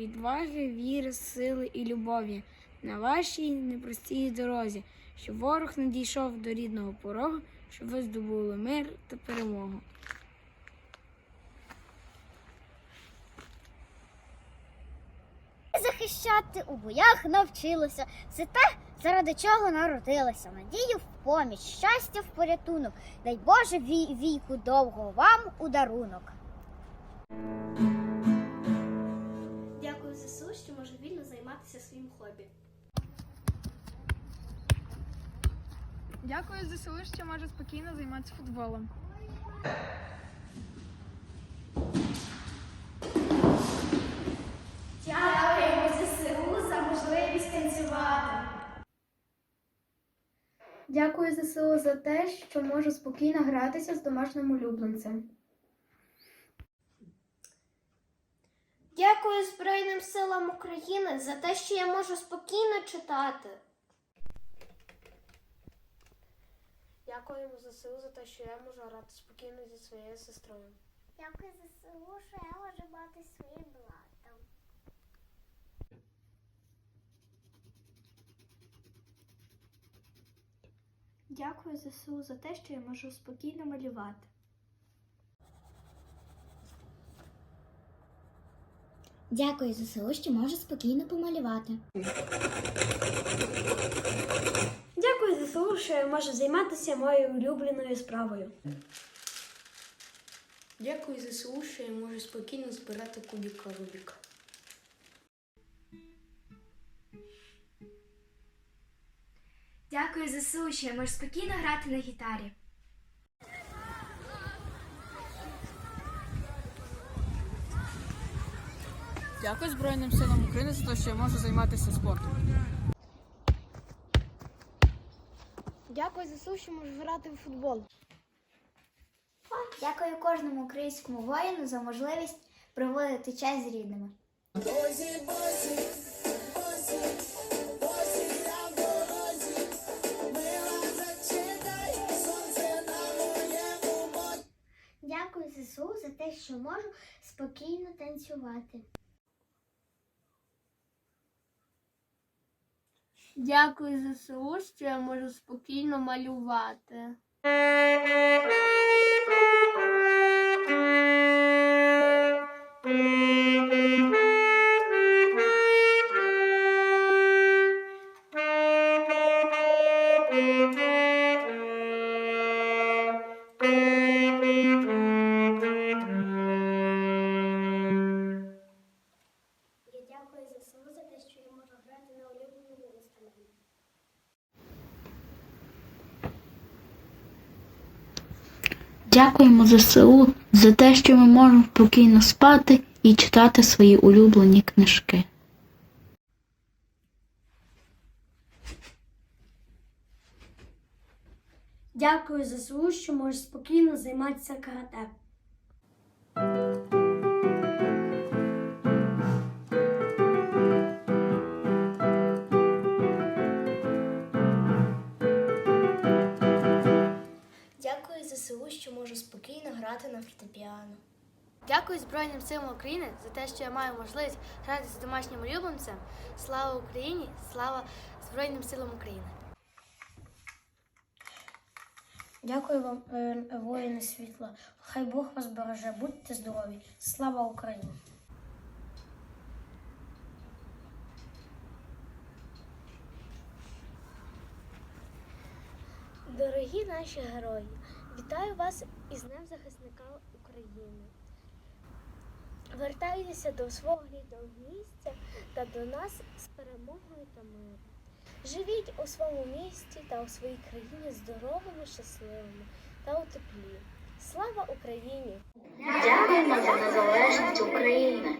відваги, віри, сили і любові на вашій непростій дорозі, щоб ворог не дійшов до рідного порогу, щоб ви здобули мир та перемогу. захищати у боях навчилася. Це те, заради чого народилася. Надію в поміч, щастя в порятунок. Дай Боже вій, віку довго вам у дарунок. Своїм хобі. Дякую ЗСУ, що може спокійно займатися футболом. Дякуємо ЗСУ за можливість танцювати. Дякую ЗСУ за те, що можу спокійно гратися з домашнім улюбленцем. Дякую Збройним силам України за те, що я можу спокійно читати. Дякуємо ЗСУ за те, що я можу грати спокійно зі своєю сестрою. Дякую ЗСУ, що я можу мати своїм братом. Дякую ЗСУ за те, що я можу спокійно малювати. Дякую ЗСУ, що можу спокійно помалювати. Дякую ЗСУ, що я можу займатися моєю улюбленою справою. Дякую ЗСУ, що я можу спокійно збирати кубіка Рубіка. Дякую ЗСУ, що я можу спокійно грати на гітарі. Дякую Збройним силам України за те, що я можу займатися спортом. Дякую ЗСУ, що можу грати в футбол. Дякую кожному українському воїну за можливість проводити час з рідними. Дякую ЗСУ за те, що можу спокійно танцювати. Дякую ЗСУ, що я можу спокійно малювати. Дякуємо ЗСУ за те, що ми можемо спокійно спати і читати свої улюблені книжки. Дякую ЗСУ, що можеш спокійно займатися карате. Дякую ЗСУ, що можу спокійно грати на фортепіано. Дякую Збройним силам України за те, що я маю можливість грати з домашнім улюбленцем. Слава Україні! Слава Збройним силам України! Дякую вам, е, воїни світла. Хай Бог вас береже. Будьте здорові. Слава Україні! Дорогі наші герої, вітаю вас із Днем захисника України. Вертайтеся до свого рідного місця та до нас з перемогою та миром. Живіть у своєму місті та у своїй країні здоровими, щасливими та у теплі. Слава Україні! Дякуємо за незалежність України.